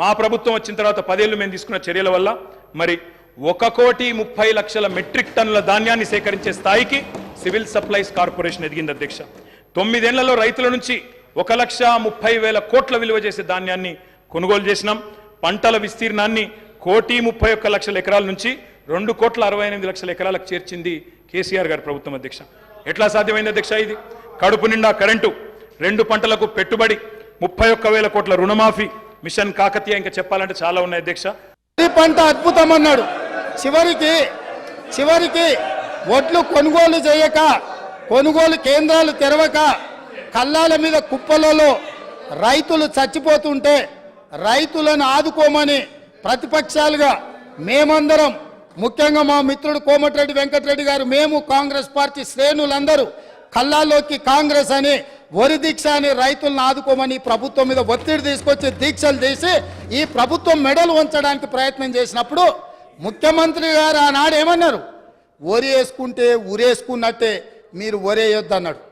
మా ప్రభుత్వం వచ్చిన తర్వాత పదేళ్ళు మేము తీసుకున్న చర్యల వల్ల మరి ఒక కోటి ముప్పై లక్షల మెట్రిక్ టన్నుల ధాన్యాన్ని సేకరించే స్థాయికి సివిల్ సప్లైస్ కార్పొరేషన్ ఎదిగింది అధ్యక్ష. తొమ్మిదేళ్ళలో రైతుల నుంచి ఒక లక్ష ముప్పై వేల కోట్ల విలువ చేసే ధాన్యాన్ని కొనుగోలు చేసినాం. పంటల విస్తీర్ణాన్ని కోటి ముప్పై ఒక్క లక్షల ఎకరాల నుంచి రెండు కోట్ల అరవై ఎనిమిది లక్షల ఎకరాలకు చేర్చింది కేసీఆర్ గారి ప్రభుత్వం అధ్యక్ష. ఎట్లా సాధ్యమైంది అధ్యక్ష ఇది? కడుపు నిండా కరెంటు రెండు పంటలకు పెట్టుబడి ముప్పై ఒక్క వేల కోట్ల రుణమాఫీ మిషన్ కాకతీయ ఇంకా చెప్పాలంటే చాలా ఉన్నాయి అధ్యక్ష పంట అద్భుతం అన్నాడు చివరికి చివరికి ఒడ్లు కొనుగోలు చేయక కొనుగోలు కేంద్రాలు తెరవక కల్లాల మీద కుప్పలలో రైతులు చచ్చిపోతుంటే రైతులను ఆదుకోమని ప్రతిపక్షాలుగా మేమందరం ముఖ్యంగా మా మిత్రుడు కోమటిరెడ్డి వెంకటరెడ్డి గారు మేము కాంగ్రెస్ పార్టీ శ్రేణులందరూ కల్లాలోకి కాంగ్రెస్ అని వరి దీక్ష అని రైతులను ఆదుకోమని ప్రభుత్వం మీద ఒత్తిడి తీసుకొచ్చి దీక్షలు చేసి ఈ ప్రభుత్వం మెడలు ఉంచడానికి ప్రయత్నం చేసినప్పుడు ముఖ్యమంత్రి గారు ఆనాడు ఏమన్నారు? వరి వేసుకుంటే ఉరేసుకున్నట్టే మీరు ఒరేయొద్దన్నాడు